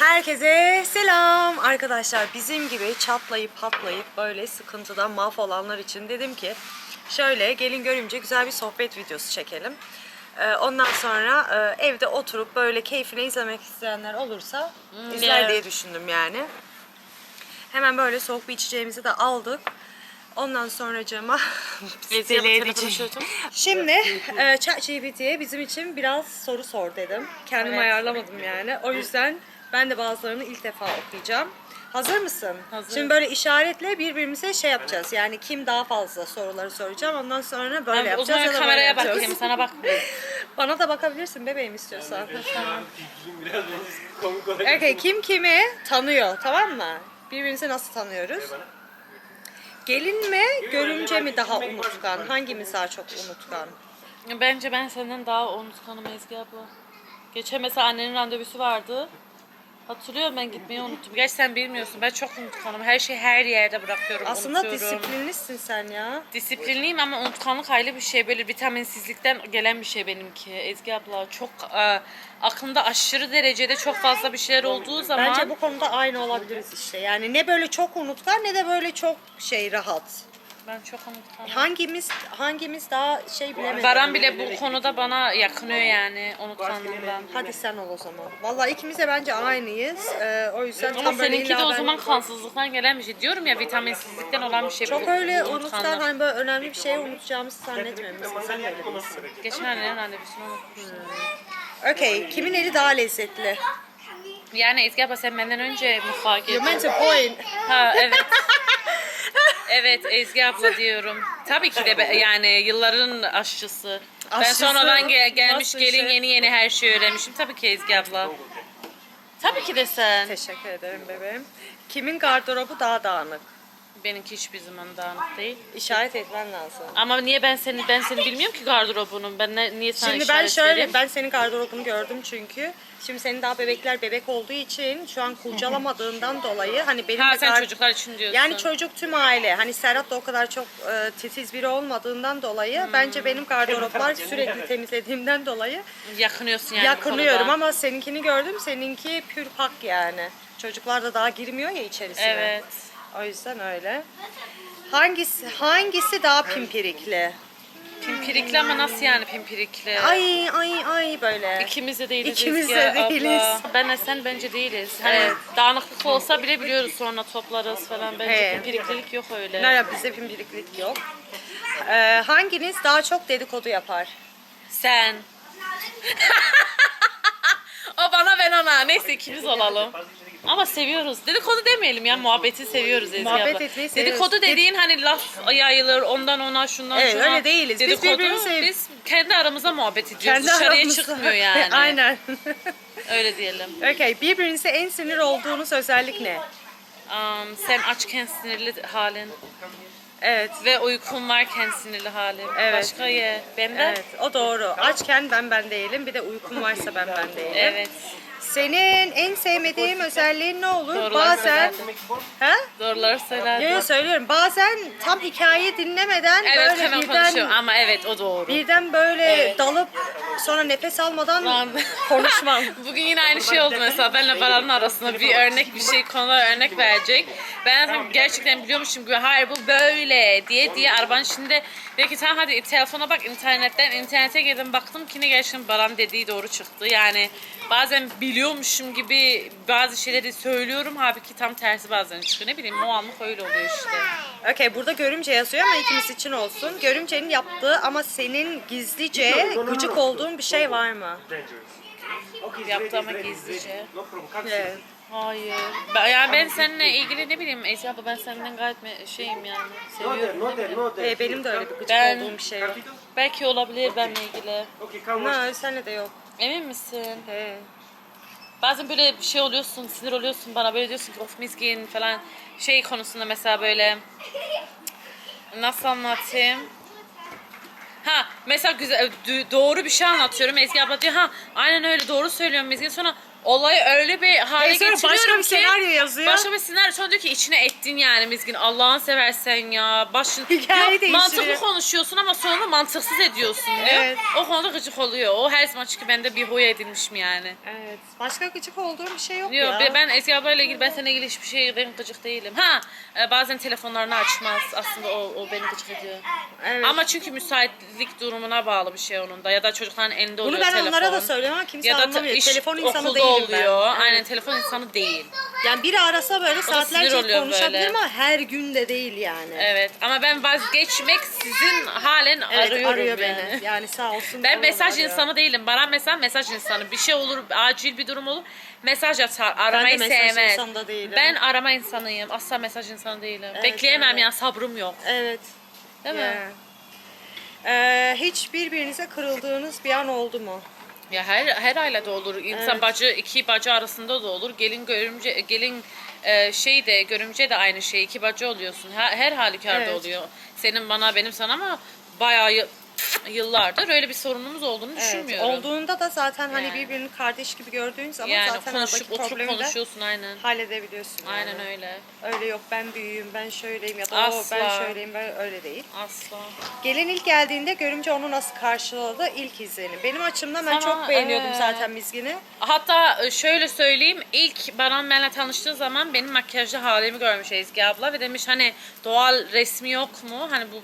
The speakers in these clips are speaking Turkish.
Herkese selam arkadaşlar. Bizim gibi çatlayıp patlayıp böyle sıkıntıdan mahvolanlar için dedim ki şöyle gelin görümce güzel bir sohbet videosu çekelim. Ee, Ondan sonra e, evde oturup böyle keyfine izlemek isteyenler olursa izler yeah. diye düşündüm yani. Hemen böyle soğuk bir içeceğimizi de aldık. Ondan sonra cama Ezgi'ye bu telefonu şöyle Şimdi e, ChatGPT'ye bizim için biraz soru sor dedim. Kendim Evet. ayarlamadım yani. O yüzden ben de bazılarını ilk defa okuyacağım. Hazır mısın? Hazırım. Şimdi böyle işaretle birbirimize şey yapacağız. Yani kim daha fazla soruları soracağım. Ondan sonra böyle Ben o yapacağız zaman ya da böyle kameraya bakayım sana bakmayayım. Bana da bakabilirsin bebeğim istiyorsan. Biraz komik olabilir. Okay, kim kimi tanıyor tamam mı? Birbirimizi nasıl tanıyoruz? Gelin mi, görümce mi daha unutkan? Hangimiz daha çok unutkan? Bence ben senden daha unutkanım Ezgi abla. Geçen mesela annenin randevusu vardı. Hatırlıyorum ben gitmeyi unuttum. Gerçi sen bilmiyorsun. Ben çok unutkanım. Her şeyi her yerde bırakıyorum. Aslında unutuyorum. disiplinlisin sen ya. Disiplinliyim ama unutkanlık ayrı bir şey. Böyle vitaminsizlikten gelen bir şey benimki. Ezgi abla çok e, aklımda aşırı derecede çok fazla bir şeyler olduğu zaman Bence bu konuda aynı olabiliriz işte. Yani ne böyle çok unutkan ne de böyle çok şey rahat. Ben çok unutkanım. Hangimiz hangimiz daha şey bilemedim. Baran bile bu konuda bana yakınıyor yani unutkanlığından. Hadi sen ol o zaman. Vallahi ikimiz de bence aynıyız. Ee, o yüzden Ama tam böyle seninki de illa o ben- zaman kansızlıktan gelen bir şey. Diyorum ya vitaminsizlikten olan bir şey. çok bu- öyle unutkan unutkanlık. hani böyle önemli bir şey unutacağımızı. Mesela sen de öyle değilsin. Geçen annenin unutmuştum. Okey, kimin eli daha lezzetli? Yani Ezgi abla sen benden önce mutfağa You girdin. meant to point. Ha evet. evet Ezgi abla diyorum. Tabii ki de be- yani yılların aşçısı. Ben Aşçısı sonradan gel- gelmiş nasıl gelin şey? yeni yeni her şeyi öğrenmişim. Tabii ki Ezgi abla. Tabii ki de sen. Teşekkür ederim bebeğim. Kimin gardırobu daha dağınık? Benimki hiçbir zaman dağınık değil. İşaret etmen lazım. Ama niye ben seni ben seni bilmiyorum ki gardırobunun. Ben ne, niye sana Şimdi ben işaret şöyle, vereyim? ben senin gardırobunu gördüm çünkü. Şimdi senin daha bebekler bebek olduğu için şu an kurcalamadığından dolayı hani benim Ha de sen gar- çocuklar için diyorsun. Yani çocuk tüm aile. Hani Serhat da o kadar çok e, titiz biri olmadığından dolayı bence benim gardıroplar sürekli temizlediğimden dolayı yakınıyorsun yani bu yakınıyorum konuda. ama seninkini gördüm. Seninki pür pak yani. Çocuklar da daha girmiyor ya içerisine. Evet. O yüzden öyle. Hangisi hangisi daha pimpirikli? Pimpirikli ama nasıl yani pimpirikli? Ay ay ay böyle. İkimiz de değiliz. İkimiz Ezgi de abla. değiliz. Ben sen bence değiliz. Hani Evet. dağınıklık olsa bile biliyoruz sonra toplarız falan. Bence He. pimpiriklilik yok öyle. Nerede bizde pimpiriklik yok. Ee, hanginiz daha çok dedikodu yapar? Sen. o bana ben ona. Neyse ikimiz olalım. Ama seviyoruz. Dedikodu demeyelim ya. Muhabbeti seviyoruz Ezgi Muhabbet abla. etmeyi seviyoruz. Dedikodu dediğin hani laf yayılır ondan ona şundan Evet, şuna. öyle değiliz. Biz Dedikodu birbirimizi- biz kendi aramızda muhabbet ediyoruz. Dışarıya aramızda. çıkmıyor yani. Aynen. Öyle diyelim. okay, birbirinize en sinir olduğunuz özellik ne? Um, sen açken sinirli halin Evet. ve uykun varken sinirli halin. Evet. Başka ye. Ben de. Evet, o doğru. Açken ben ben değilim. Bir de uykum varsa ben ben değilim. Evet. Senin en sevmediğim özelliğin ne olur? Doğruları Bazen... Ha? Doğruları söylerdim. Yo, yo, söylüyorum. Bazen tam hikaye dinlemeden Evet böyle hemen birden konuşuyorum ama evet o doğru. birden böyle Evet. dalıp sonra nefes almadan konuşmam. Bugün yine aynı şey oldu mesela benle Baran'ın arasında bir örnek bir şey konular örnek verecek. Ben zaten gerçekten biliyormuşum gibi hayır bu böyle diye diye arabanın içinde dedi ki tamam hadi telefona bak internetten internete girdim baktım ki ne gerçekten Baran dediği doğru çıktı. Yani bazen biliyormuşum gibi bazı şeyleri söylüyorum halbuki tam tersi bazen çıkıyor ne bileyim o anlık öyle oluyor işte. Okey burada görümce yazıyor ama ikimiz için olsun. Görümcenin yaptığı ama senin gizlice gıcık olduğun bir şey var mı? Yaptı ama gizlice. Evet. Hayır. Ben, yani ben seninle ilgili ne bileyim Esra abla ben senden gayet me- şeyim yani. Seviyorum. no there. Ee, benim de öyle bir gıcık Ben- olduğum bir şey yok. Belki olabilir benimle ilgili. No, senle de yok. Emin misin? He. Bazen böyle bir şey oluyorsun, sinir oluyorsun bana böyle diyorsun ki of miskin falan. Şey konusunda mesela böyle nasıl anlatayım? Ha mesela güzel doğru bir şey anlatıyorum. Ezgi abla diyor ha aynen öyle doğru söylüyorum Ezgi sonra olay öyle bir hale E sonra getiriyorum başka bir ki senaryo yazıyor. Başka bir senaryo sonra diyor ki içine ettin yani Mizgin Allah'ını seversen ya. Başın Hikaye Yok, değiştiriyor. mantıklı konuşuyorsun ama sonra mantıksız ediyorsun diyor. Evet. O konuda gıcık oluyor. O her zaman çünkü bende bir huy edilmiş mi yani? Evet. Başka gıcık olduğum bir şey yok Yok ya. ben Ezgi ablayla ilgili ben seninle ilgili hiçbir şeyden gıcık değilim. Ha e, bazen telefonlarını açmaz aslında o, o beni gıcık ediyor. Evet. Ama çünkü müsaitlik durumuna bağlı bir şey onun da ya da çocukların elinde oluyor Bunu ben telefon. onlara da söylüyorum ama kimse ya da anlamıyor. iş, Telefon insanı okulda değilim oluyor. ben. Aynen telefon insanı değil. Yani biri arasa böyle saatlerce konuşabilirim böyle. ama her gün de değil yani. Evet ama ben vazgeçmek sizin halen Evet, arıyorum arıyor yani. beni. Yani sağ olsun. Ben mesaj arıyor. insanı değilim. Bana mesela mesaj insanı. Bir şey olur, acil bir durum olur. Mesaj atar. Aramayı mesaj sevmez. insanı da değilim. Ben arama insanıyım. Asla mesaj insanı değilim. Evet, Bekleyemem evet. yani sabrım yok. Evet. Değil mi? Yeah. Ee, hiç birbirinize kırıldığınız bir an oldu mu? Ya her her ailede olur. İnsan Evet. bacı iki bacı arasında da olur. Gelin görümce gelin e, şey de görümce de aynı şey. İki bacı oluyorsun. Her, her halükarda Evet. oluyor. Senin bana benim sana ama bayağı yıllardır öyle bir sorunumuz olduğunu Evet. düşünmüyorum. Olduğunda da zaten hani Yani. birbirini kardeş gibi gördüğün zaman yani zaten konuşup oturup konuşuyorsun aynen. halledebiliyorsun. yani. Aynen öyle. Öyle yok ben büyüğüm, ben şöyleyim ya da o Asla. ben şöyleyim, ben öyle değil. Asla. Gelin ilk geldiğinde görümce onu nasıl karşıladı ilk izlenim. Benim açımdan ben Sana- çok beğeniyordum evet. zaten Mizgin'i. Hatta e, şöyle söyleyeyim ilk Baran benimle tanıştığı zaman benim makyajlı halimi görmüş Ezgi abla ve demiş hani doğal resmi yok mu? Hani bu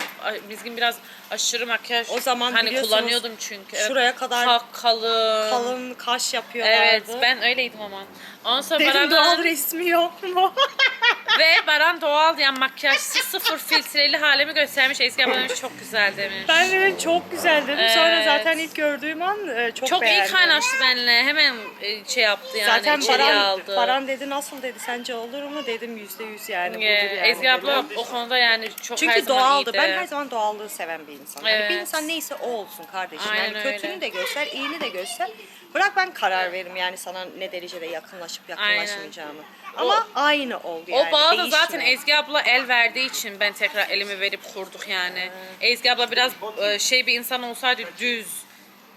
Bizgin biraz aşırı makyaj O zaman hani biliyorsunuz, kullanıyordum çünkü. şuraya kadar Ka- kalın. Kalın kaş yapıyorlardı. Evet ben öyleydim ama. Ondan sonra Baran'a- doğal resmi yok mu? ve Baran doğal yani makyajsız sıfır filtreli halimi göstermiş. Ezgi abla demiş çok güzel demiş. ben de çok güzel dedim. Sonra Evet. zaten ilk gördüğüm an e, çok, çok iyi beğendim. kaynaştı benimle. Hemen e, şey yaptı yani Zaten içeriye Baran, aldı. Baran dedi nasıl dedi sence olur mu dedim yüzde yüz yani budur Ee, yani. Ezgi abla dedim. o konuda yani çok her Çünkü zaman doğaldı. iyiydi. Ben her zaman doğallığı seven bir insanım. Yani bir Evet. insan neyse o olsun kardeşim. Aynen yani kötünü öyle. de göster, iyini de göster. Bırak ben karar veririm yani sana ne derecede yakınlaşıp yakınlaşmayacağımı. Ama aynı ol yani. O bağı da zaten Ezgi abla el verdiği için ben tekrar elimi verip kurduk yani. Ezgi abla biraz e, şey bir insan olsaydı düz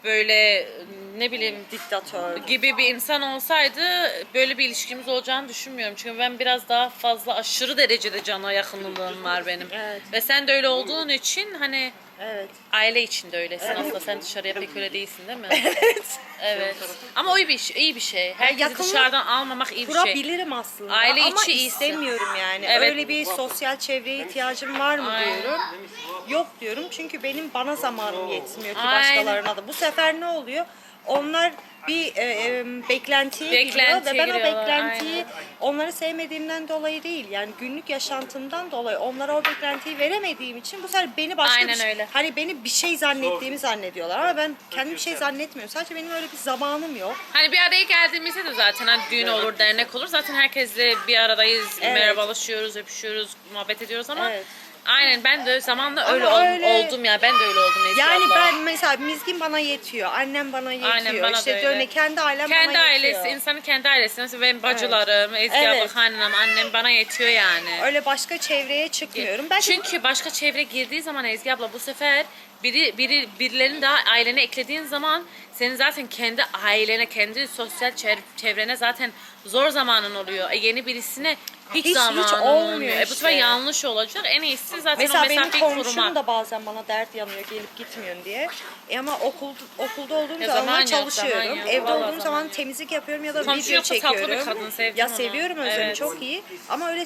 böyle ne bileyim diktatör. gibi bir insan olsaydı böyle bir ilişkimiz olacağını düşünmüyorum. Çünkü ben biraz daha fazla aşırı derecede cana yakınlığım var benim. Evet. Ve sen de öyle olduğun için hani Evet. aile içinde öylesin aslında. Sen dışarıya pek öyle değilsin değil mi? Evet. Evet. Ama o iyi bir şey. iyi bir şey. Herkesi yakınlık dışarıdan almamak iyi bir şey. Kurabilirim aslında Aile ama içi iyisi. istemiyorum yani. Evet. Öyle bir sosyal çevreye ihtiyacım var mı Aynen. diyorum. Yok diyorum çünkü benim bana zamanım yetmiyor ki Aynen. başkalarına da. Bu sefer ne oluyor? Onlar bir e, e, beklentiye giriyor ve Beklentiye ben o giriyorlar, beklentiyi aynen. onları sevmediğimden dolayı değil. Yani günlük yaşantımdan dolayı onlara o beklentiyi veremediğim için bu sefer beni başka Aynen bir şey, öyle. hani beni bir şey zannettiğimi zannediyorlar ama ben kendim bir şey zannetmiyorum. Sadece benim öyle bir zamanım yok. Hani bir araya geldiğimizde de zaten hani düğün olur, dernek olur. Zaten herkesle bir aradayız, Evet. merhabalaşıyoruz, öpüşüyoruz, muhabbet ediyoruz ama Evet. Aynen ben de zamanla Ama öyle, ol- öyle- oldum ya. Ben de öyle oldum Ezgi Yani abla. ben mesela Mizgin bana yetiyor, annem bana yetiyor. Aynen, bana da işte öyle. döne kendi ailem kendi bana ailesi, yetiyor. insanın kendi ailesi. Mesela benim bacılarım, Ezgi Evet. abla, kaynanam, annem bana yetiyor yani. Öyle başka çevreye çıkmıyorum. Belki Çünkü başka çevre girdiği zaman Ezgi abla bu sefer biri biri birilerini daha ailene eklediğin zaman senin zaten kendi ailene, kendi sosyal çev- çevrene zaten zor zamanın oluyor. E, yeni birisine hiç, Hiç- hiç zamanın olmuyor olmuyor. E, bu sefer işte. yanlış olacak. En iyisi zaten mesela o benim mesafeyi komşum korumak. da bazen bana dert yanıyor gelip gitmiyorsun diye. E ama okul, okulda olduğum Ya zaman çalışıyorum. zaman yok. Evde Vallahi olduğum zaman temizlik yapıyorum ya da Komşu video yoksa tatlı bir çekiyorum. kadın, sevdim ya onu. seviyorum Özlem'i Evet. çok iyi. Ama öyle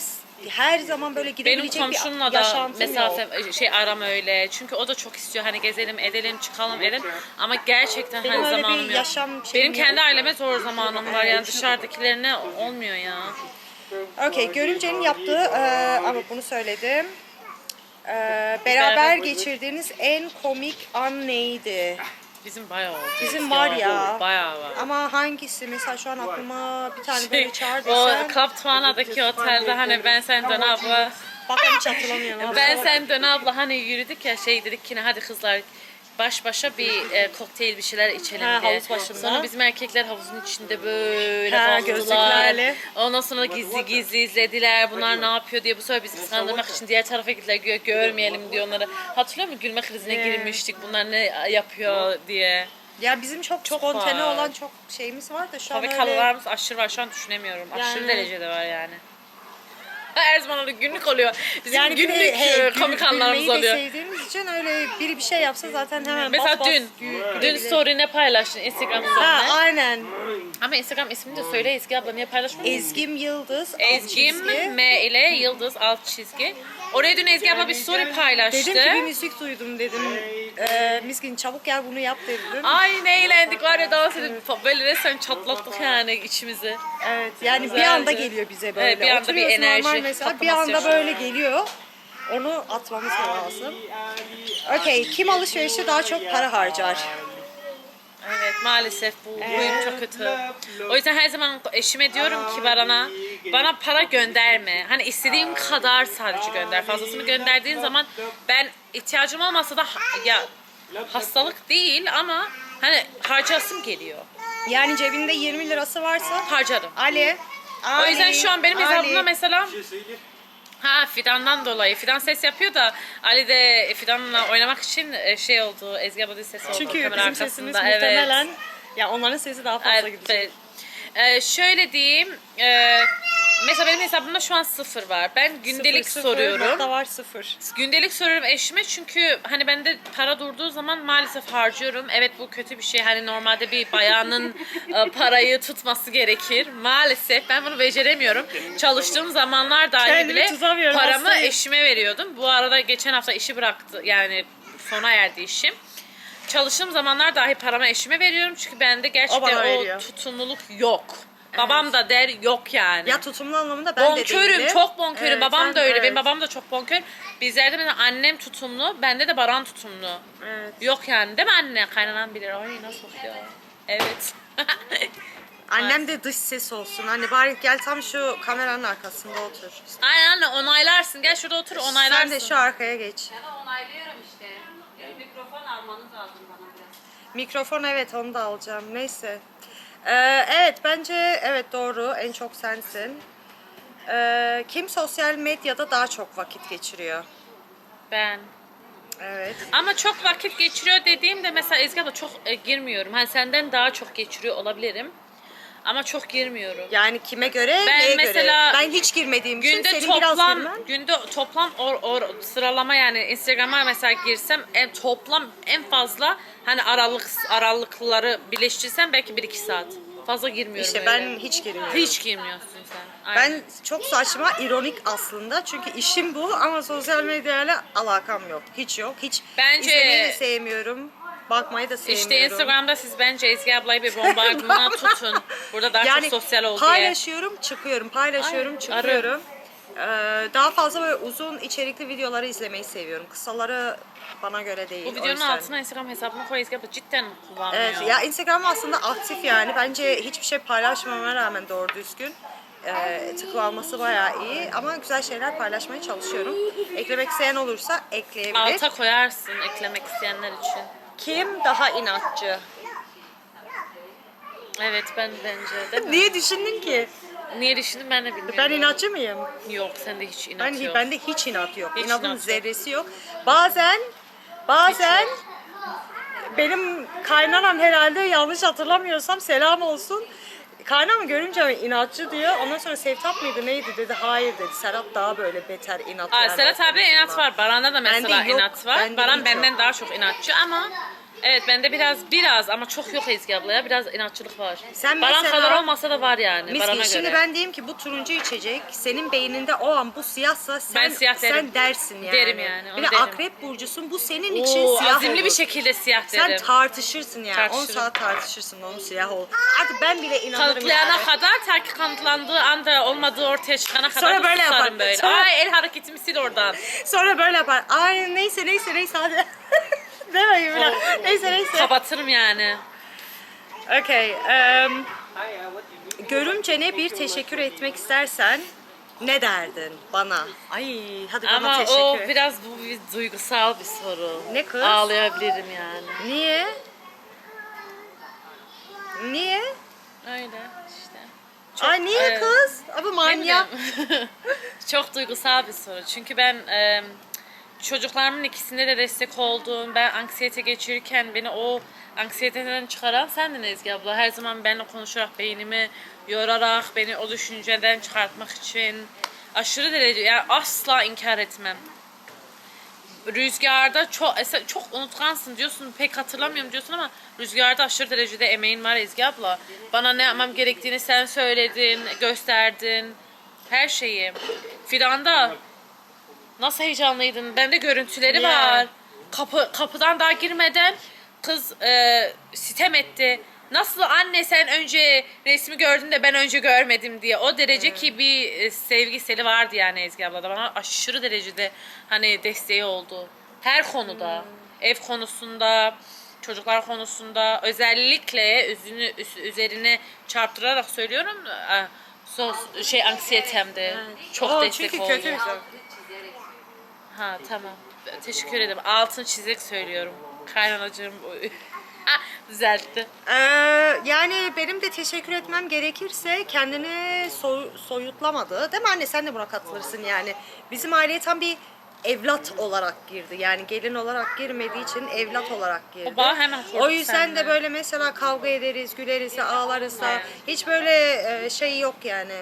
her zaman böyle Benim gidebilecek komşumla bir da yaşantım mesafe yok. şey aram öyle. Çünkü o da çok istiyor hani gezelim, edelim, çıkalım, edelim. Ama gerçekten Benim hani öyle bir zamanım yok. yaşam şeyim Benim kendi yok. aileme zor zamanım var yani dışarıdakilerine olmuyor ya. Okey, görümcenin yaptığı e, ama bunu söyledim. E, beraber geçirdiğiniz en komik an neydi? Bizim bayağı oldu. Bizim var ya. Bayağı var. Ama hangisi? Mesela şu an aklıma bir tane böyle çağır o desen. Club Tuana'daki otelde hani ben sen dön abla. Bak hiç hatırlamıyorum. Ben sen dön abla hani yürüdük ya şey dedik ki hadi kızlar baş başa bir e, kokteyl bir şeyler içelim Ha, diye. havuz başında. Sonra bizim erkekler havuzun içinde böyle Ha, gözlüklerle. Ondan sonra gizli gizli izlediler. Bunlar ne yapıyor diye. Bu sefer bizi kıskandırmak için diğer tarafa gittiler. Gö- görmeyelim diye onları. Hatırlıyor musun? Gülme krizine Evet. girmiştik. Bunlar ne yapıyor diye. Ya bizim çok, Çok spontane var. olan çok şeyimiz var da şu an Tabii öyle... kalılarımız aşırı var. Şu an düşünemiyorum. Aşırı Yani- derecede var yani. Her zaman öyle günlük oluyor. Bizim Yani günlük he, e, komik anlarımız oluyor. İçin öyle biri bir şey yapsa zaten hemen Mesela bas bas dün, gül- dün gülebilir. story ne paylaştın Instagram Ha story'ne? aynen. Ama Instagram ismini de söyle Ezgi abla niye paylaşmadın? Ezgim Yıldız. alt Ezgim çizgi. M ile Yıldız alt çizgi. Oraya dün Ezgi abla bir story paylaştı. Dedim ki bir müzik duydum dedim. Ee, miskin çabuk gel bunu yap dedim. Ay ne eğlendik var ya dans edip böyle resmen çatlattık yani içimizi. Evet yani bir Güzeldi. anda geliyor bize böyle. Evet, bir anda bir Oturuyorsun enerji normal mesela bir patlaması anda böyle geliyor. Onu atmamız lazım. Okey kim alışverişte daha çok para harcar? Evet maalesef bu huyum çok kötü. O yüzden her zaman eşime diyorum ki bana bana para gönderme. Hani istediğim kadar sadece gönder. Fazlasını gönderdiğin zaman ben ihtiyacım olmasa da ya hastalık değil ama hani harcasım geliyor. Yani cebinde 20 lirası varsa Harcarım. Ali. O yüzden şu an benim hesabımda Ali. mesela şey söyleyeyim. Ha Fidan'dan dolayı Fidan ses yapıyor da Ali de Fidan'la oynamak için e, şey oldu Ezgi abla da ses oldu Çünkü kamera bizim sesimiz arkasında. Evet. muhtemelen ya onların sesi daha fazla Evet. gidecek. Ee, şöyle diyeyim. e, mesela benim hesabımda şu an sıfır var. Ben gündelik Sıfır, sıfır, soruyorum. Hatta var sıfır. Gündelik soruyorum eşime çünkü hani bende para durduğu zaman maalesef harcıyorum. Evet bu kötü bir şey. Hani normalde bir bayanın e, parayı tutması gerekir. Maalesef ben bunu beceremiyorum. Çalıştığım zamanlar dahi bile paramı hastayım. eşime veriyordum. Bu arada geçen hafta işi bıraktı. Yani sona erdi işim. Çalıştığım zamanlar dahi paramı eşime veriyorum çünkü bende gerçekten o, veriyor. tutumluluk yok. Babam da der yok yani. Ya tutumlu anlamında ben de bonkörüm, değilim. çok bonkörüm. Evet, babam sen- da öyle. Benim evet. babam da çok bonkör. Bizlerde mesela annem tutumlu, bende de Baran tutumlu. Evet. Yok yani değil mi anne? Kaynanan bilir. Ay nasıl ya. Evet. Annem de dış ses olsun. Hani bari gel tam şu kameranın arkasında otur. Aynen anne onaylarsın. Gel şurada otur onaylarsın. Sen de şu arkaya geç. Ben onaylıyorum işte. Mikrofon almanız lazım bana biraz. Mikrofon evet onu da alacağım. Neyse. Ee, evet bence evet doğru. En çok sensin. Ee, kim sosyal medyada daha çok vakit geçiriyor? Ben. Evet. Ama çok vakit geçiriyor dediğimde mesela Ezgi abla çok e, girmiyorum. Hani senden daha çok geçiriyor olabilirim. Ama çok girmiyorum. Yani kime göre, Ben neye mesela göre? Ben hiç girmediğim için Günde senin biraz toplam girmen. günde toplam or, or, sıralama yani Instagram'a mesela girsem en toplam en fazla hani aralık aralıkları birleştirsem belki 1-2 saat. Fazla girmiyorum İşte öyle. ben hiç girmiyorum. hiç girmiyorsun sen. Aynen. Ben çok saçma, ironik aslında. Çünkü işim bu ama sosyal medyayla alakam yok. Hiç yok. Hiç Bence- izlemeyi de sevmiyorum. Bakmayı da sevmiyorum. işte Instagram'da siz bence Ezgi ablayı bir bombardımana tutun. Burada daha yani çok sosyal ol diye. paylaşıyorum, çıkıyorum, paylaşıyorum, Ay, çıkıyorum. Ee, daha fazla böyle uzun içerikli videoları izlemeyi seviyorum. Kısaları bana göre değil. Bu videonun yüzden. altına Instagram hesabını koy Ezgi abla cidden kullanmıyor. Evet, ya Instagram aslında aktif yani. Bence hiçbir şey paylaşmama rağmen doğru düzgün. Ee, tıklanması bayağı iyi ama güzel şeyler paylaşmaya çalışıyorum. Eklemek isteyen olursa ekleyebilir. Alta koyarsın eklemek isteyenler için. Kim daha inatçı? Evet ben bence? Niye düşündün ki? Niye düşündüm ben de bilmiyorum. Ben inatçı mıyım? Yok sende hiç inat Ben yok. bende hiç inat yok. Hiç İnadın inat yok. zerresi yok. Bazen bazen benim kaynanam herhalde yanlış hatırlamıyorsam selam olsun. Kaynanam görünce inatçı diyor. Ondan sonra Sevtap mıydı neydi dedi. Hayır dedi. Serap daha böyle beter inat. Aa, Serhat abi inat var. Baran'da da mesela Bende yok, inat var. bende Baran hiç benden daha çok inatçı ama evet bende biraz biraz ama çok yok Ezgi ablaya. Biraz inatçılık var. Sen Baran mesela- kadar olmasa da var yani Miskin, Baran'a şimdi göre. ben diyeyim ki bu turuncu içecek senin beyninde o an bu siyahsa sen, Ben siyah derim. sen dersin yani. Derim yani, onu Bir de derim. akrep burcusun bu senin için Oo, siyah azimli olur. bir şekilde siyah Sen derim. tartışırsın yani. 10 Tartışırım. saat tartışırsın onun siyah ol. Artık ben bile inanırım Kanıtlayana yani. kadar ta ki kanıtlandığı anda olmadığı ortaya çıkana kadar Sonra böyle susarım yapar. böyle. Sonra- Ay el hareketimi sil oradan. Sonra böyle yapar. Ay neyse neyse neyse hadi. Demeyin bile. Neyse neyse. Kapatırım yani. Okay. Um, görümcene bir teşekkür etmek istersen ne derdin bana? Ay hadi bana Ama teşekkür o biraz bu bir duygusal bir soru. Ne kız? Ağlayabilirim yani. Niye? Niye? Öyle işte. Ay niye e, kız? Abi manyak. çok duygusal bir soru. Çünkü ben e, çocuklarımın ikisinde de destek oldun. Ben anksiyete geçirirken beni o anksiyeteden çıkaran sendin Ezgi abla. Her zaman benimle konuşarak beynimi yorarak beni o düşünceden çıkartmak için aşırı derece yani asla inkar etmem. Rüzgarda çok çok unutkansın diyorsun pek hatırlamıyorum diyorsun ama rüzgarda aşırı derecede emeğin var Ezgi abla. Bana ne yapmam gerektiğini sen söyledin, gösterdin. Her şeyi. Fidan'da nasıl heyecanlıydın? Bende görüntüleri Ya. var. Kapı kapıdan daha girmeden kız e, sitem etti. Nasıl anne sen önce resmi gördün de ben önce görmedim diye. O derece ki bir e, sevgiseli vardı yani Ezgi ablada. Bana aşırı derecede hani desteği oldu. Her konuda. Ev konusunda, çocuklar konusunda özellikle üzünü, üzerine çarptırarak söylüyorum. e, Sos, şey anksiyetemde çok O destek çünkü oldu. kötü bir şey. Ha tamam. Teşekkür ederim. Altın çizerek söylüyorum. Kaynanacığım düzeltti. Ee, yani benim de teşekkür etmem gerekirse kendini soy- soyutlamadı. Değil mi anne sen de buna katılırsın yani. Bizim aileye tam bir evlat olarak girdi. Yani gelin olarak girmediği için evlat olarak girdi. O bağ hemen O yüzden seninle. de böyle mesela kavga ederiz, güleriz, ağlarız da hiç böyle e, şey yok yani.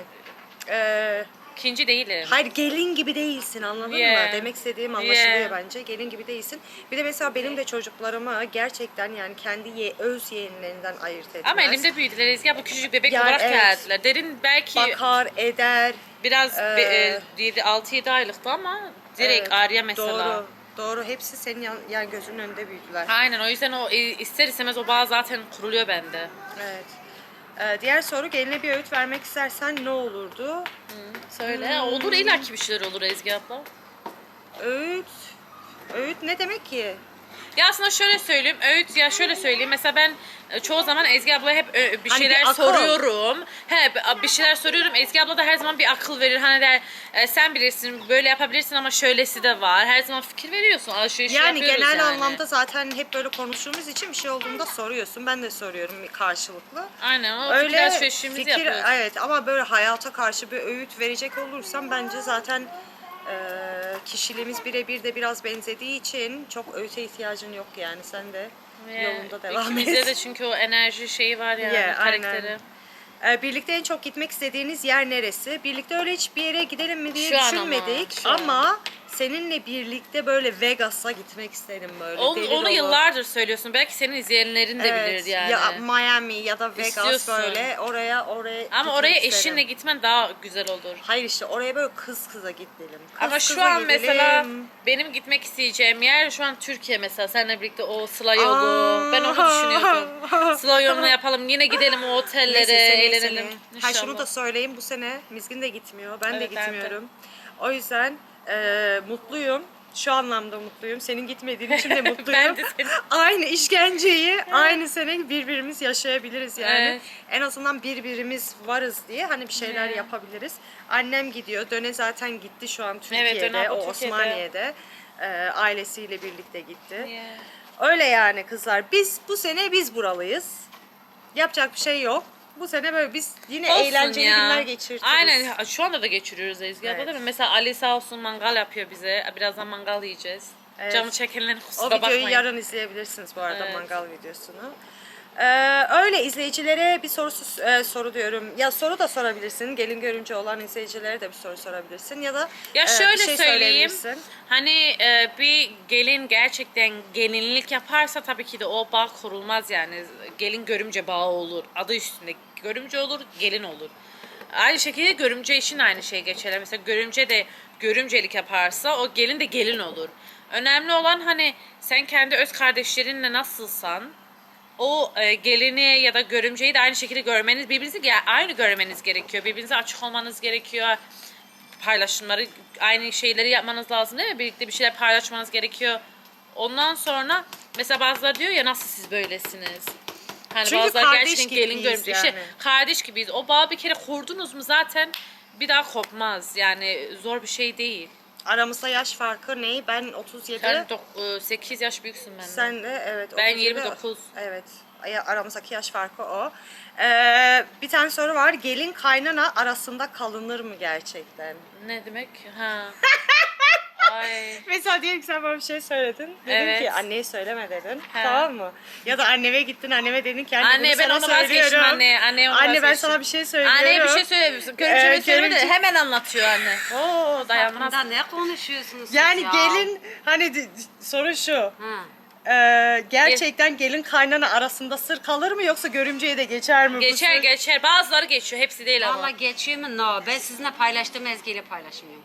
Ee, İkinci değilim. Hayır gelin gibi değilsin anladın Yeah. mı? Demek istediğim anlaşılıyor Yeah. bence. Gelin gibi değilsin. Bir de mesela benim de çocuklarımı gerçekten yani kendi ye, öz yeğenlerinden ayırt etmez. Ama elimde büyüdüler Ezgi abla küçücük bebek Yani olarak evet. geldiler. Derin belki bakar, eder. biraz Ee, 6-7 aylıktı ama direkt Evet, Arya mesela. Doğru. Doğru. Hepsi senin yan, yani gözünün önünde büyüdüler. Aynen o yüzden o e, ister istemez o bağ zaten kuruluyor bende. Evet. Ee, diğer soru geline bir öğüt vermek istersen ne olurdu? Söyle. Olur illaki bir şeyler olur Ezgi abla. Öğüt. Öğüt ne demek ki? Ya aslında şöyle söyleyeyim, öğüt ya şöyle söyleyeyim. Mesela ben e, çoğu zaman Ezgi ablaya hep e, bir Hani bir şeyler akıl. soruyorum. He bir şeyler soruyorum. Ezgi abla da her zaman bir akıl verir. Hani der e, sen bilirsin böyle yapabilirsin ama şöylesi de var. Her zaman fikir veriyorsun. Alışveriş Yani genel yani. anlamda zaten hep böyle konuştuğumuz için bir şey olduğunda soruyorsun. Ben de soruyorum karşılıklı. Aynen o fikir Öyle alışverişimizi fikir yapıyoruz. evet ama böyle hayata karşı bir öğüt verecek olursam bence zaten kişiliğimiz birebir de biraz benzediği için çok öğüte ihtiyacın yok yani sen de Ve yolunda devam ikimizde et. de çünkü o enerji şeyi var yani Yeah, karakteri. aynen. E, birlikte en çok gitmek istediğiniz yer neresi? Birlikte öyle hiçbir yere gidelim mi diye Şu an ama, düşünmedik şu an. ama seninle birlikte böyle Vegas'a gitmek isterim böyle. Onu, onu dolu. yıllardır söylüyorsun. Belki senin izleyenlerin de Evet, bilir yani. Ya Miami ya da Vegas İstiyorsun. böyle oraya oraya Ama oraya isterim. eşinle gitmen daha güzel olur. Hayır işte oraya böyle kız kıza gidelim. Kız Ama şu an gidelim. mesela benim gitmek isteyeceğim yer şu an Türkiye mesela. Seninle birlikte o Sıla yolu. Ben onu düşünüyordum. Sıla yolunu yapalım. Yine gidelim o otellere, Neyse, eğlenelim. seneye. Ha şunu da söyleyeyim bu sene Mizgin de gitmiyor. Ben de Evet, ben de. gitmiyorum. O yüzden e, mutluyum. Şu anlamda mutluyum. Senin gitmediğin için de mutluyum. Ben de senin. Aynı işkenceyi aynı sene birbirimiz yaşayabiliriz yani. Evet. En azından birbirimiz varız diye hani bir şeyler Evet. yapabiliriz. Annem gidiyor. Döne zaten gitti şu an Evet, Türkiye'de. Döne abla o Türkiye'de. Osmaniye'de. E, ailesiyle birlikte gitti. Yeah. Öyle yani kızlar. Biz bu sene biz buralıyız. Yapacak bir şey yok. Bu sene böyle biz yine Olsun eğlenceli ya. günler geçiririz. Aynen şu anda da geçiriyoruz Ezgi abla Evet. değil mi? Mesela Ali sağ olsun mangal yapıyor bize. Birazdan mangal yiyeceğiz. Evet. Camı çekenlerin O kusura videoyu bakmayın. yarın izleyebilirsiniz bu arada Evet. mangal videosunu. Ee, öyle izleyicilere bir sorusu e, soru diyorum. Ya soru da sorabilirsin. Gelin görümce olan izleyicilere de bir soru sorabilirsin ya da Ya e, şöyle bir şey söyleyeyim. Hani e, bir gelin gerçekten gelinlik yaparsa tabii ki de o bağ kurulmaz yani. Gelin görümce bağı olur. Adı üstünde görümce olur, gelin olur. Aynı şekilde görümce için aynı şey geçerli. Mesela görümce de görümcelik yaparsa o gelin de gelin olur. Önemli olan hani sen kendi öz kardeşlerinle nasılsan o e, gelini ya da görümceyi de aynı şekilde görmeniz, birbirinizi aynı görmeniz gerekiyor. Birbirinize açık olmanız gerekiyor. Paylaşımları, aynı şeyleri yapmanız lazım değil mi? Birlikte bir şeyler paylaşmanız gerekiyor. Ondan sonra mesela bazıları diyor ya nasıl siz böylesiniz? Hani Çünkü bazıları kardeş gerçekten gelin gibiyiz görümce. İşte yani. kardeş gibiyiz. O bağı bir kere kurdunuz mu zaten bir daha kopmaz. Yani zor bir şey değil. Aramızda yaş farkı ne? Ben 37. Sen 8 yaş büyüksün benden. Sen de evet. Ben 37. 29. Evet. Aramızdaki yaş farkı o. Ee, bir tane soru var. Gelin kaynana arasında kalınır mı gerçekten? Ne demek? Ha. Ay. Mesela diyelim ki sen bana bir şey söyledin. Dedin Evet. ki anneye söyleme dedin. He. Tamam mı? Ya da anneme gittin anneme dedin ki anne, Anne ben sana onu vazgeçtim anne. Anneye onu Anne ben sana bir şey söylüyorum. Anneye bir şey söylemiyorsun. Görümceme Ee, söyleme de hemen anlatıyor anne. Oo dayanmaz. Hakkında ne konuşuyorsunuz Yani ya? gelin hani soru şu. Ee, gerçekten gelin kaynana arasında sır kalır mı yoksa görümceye de geçer mi Geçer geçer. Bazıları geçiyor. Hepsi değil ama. Valla geçiyor mu? No. Ben sizinle paylaştığım Ezgi ile paylaşmıyorum.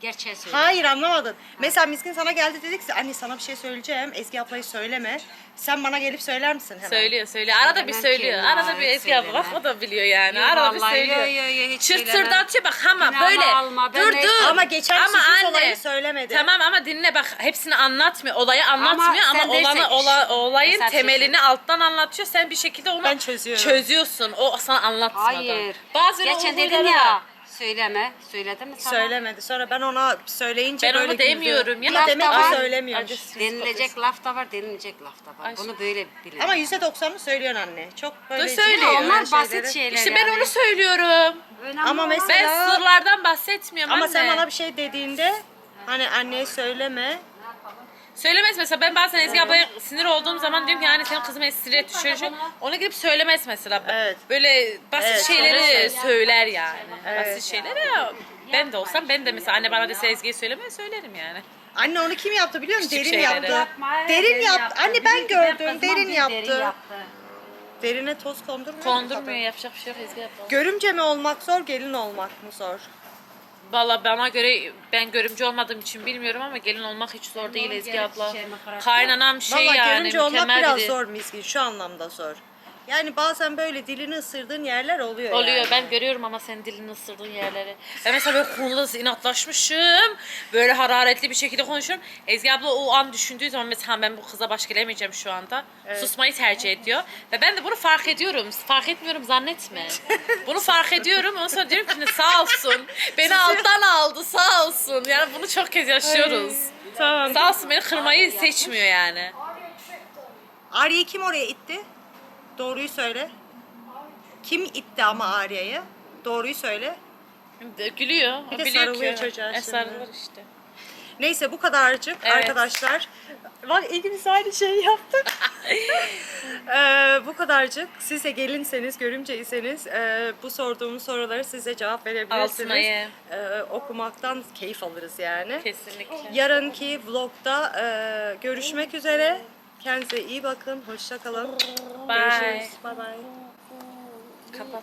Gerçeği söylüyorum. Hayır anlamadın. Mesela Miskin sana geldi dedik ki anne sana bir şey söyleyeceğim. Ezgi ablayı söyleme. Sen bana gelip söyler misin hemen? Söylüyor söylüyor. Arada bir Söylemem söylüyor. ki, Arada bir Ezgi abla bak söylemem. o da biliyor yani. Yo, Arada bir vallahi, söylüyor. yo, yo, yo, hiç bak ama Günahımı böyle. alma, ben dur dur. Ama geçen ama sürpriz anne, olayı söylemedi. Tamam ama dinle bak hepsini anlatmıyor. Olayı anlatmıyor ama, sen olanı, ola- olayın Mesela şey temelini alttan anlatıyor. Sen bir şekilde onu Ben çözüyorum. çözüyorsun. O sana anlatmadan. Hayır. Bazen Geçen o dedin huyları ya. Söyleme. Söyledim mi sana? Söylemedi. Sonra ben ona söyleyince Ben böyle onu güldü. demiyorum ya. Demek Laf da ki var. söylemiyormuş. Denilecek laf da var, denilecek laf da var. Ay, Bunu böyle bilin. Ama yüzde doksanını söylüyorsun anne. Çok böyle Dur ciddi söylüyor. olan onlar basit şeyleri. şeyler İşte yani. ben onu söylüyorum. Önemli Ama olan- mesela- Ben sırlardan bahsetmiyorum Ama anne. sen bana bir şey dediğinde hani anneye söyleme. Söylemez mesela ben bazen Ezgi ablaya sinir olduğum zaman diyorum ki yani senin kızım şöyle şöyle. Ona gidip söylemez mesela. Evet. Böyle basit Evet, şeyleri söyler. söyler yani. Evet. Basit şeyleri ya. Ben de olsam ben de mesela anne bana dese Ezgi'ye söyleme söylerim yani. Anne onu kim yaptı biliyor musun? Küçük Derin şeyleri. yaptı. Yapma, Derin yaptı. Anne ben Bizimki gördüm. kızmam, Derin yaptı. Derine toz kondurmuyor. mu Kondurmuyor kadın? yapacak bir şey yok Ezgi abla. Görümce mi olmak zor, gelin olmak mı zor? Valla bana göre ben görümcü olmadığım için bilmiyorum ama gelin olmak hiç zor değil Ezgi abla. şey? Kaynanam şey Valla yani görümce olmak mükemmel biraz biri. zor miskin. Şu anlamda zor. Yani bazen böyle dilini ısırdığın yerler oluyor Oluyor yani. ben görüyorum ama senin dilini ısırdığın yerleri. Ben mesela böyle konuda inatlaşmışım. Böyle hararetli bir şekilde konuşuyorum. Ezgi abla o an düşündüğü zaman mesela ben bu kıza baş gelemeyeceğim şu anda. Susmayı tercih ediyor. Ve ben de bunu fark ediyorum. Fark etmiyorum zannetme. Bunu fark ediyorum. Ondan sonra diyorum ki sağ olsun. Beni alttan aldı sağ olsun. Yani bunu çok kez yaşıyoruz. Tamam. Sağ olsun beni kırmayı seçmiyor yani. Arya'yı kim oraya itti? Doğruyu söyle. Kim itti ama Arya'yı? Doğruyu söyle. Gülüyor. Bir de Biliyor sarılıyor ki. çocuğa E, şimdi. sarılır işte. Neyse bu kadarcık Evet. arkadaşlar. Bak ikimiz aynı şeyi yaptık. Ee, bu kadarcık. Siz de gelinseniz, görümceyseniz e, bu sorduğum soruları size cevap verebilirsiniz. Altınayı. Ee, okumaktan keyif alırız yani. Kesinlikle. Yarınki vlogda e, görüşmek üzere. Kendinize iyi bakın. Hoşça kalın. Bye. Görüşürüz. Bye bye. Kapat.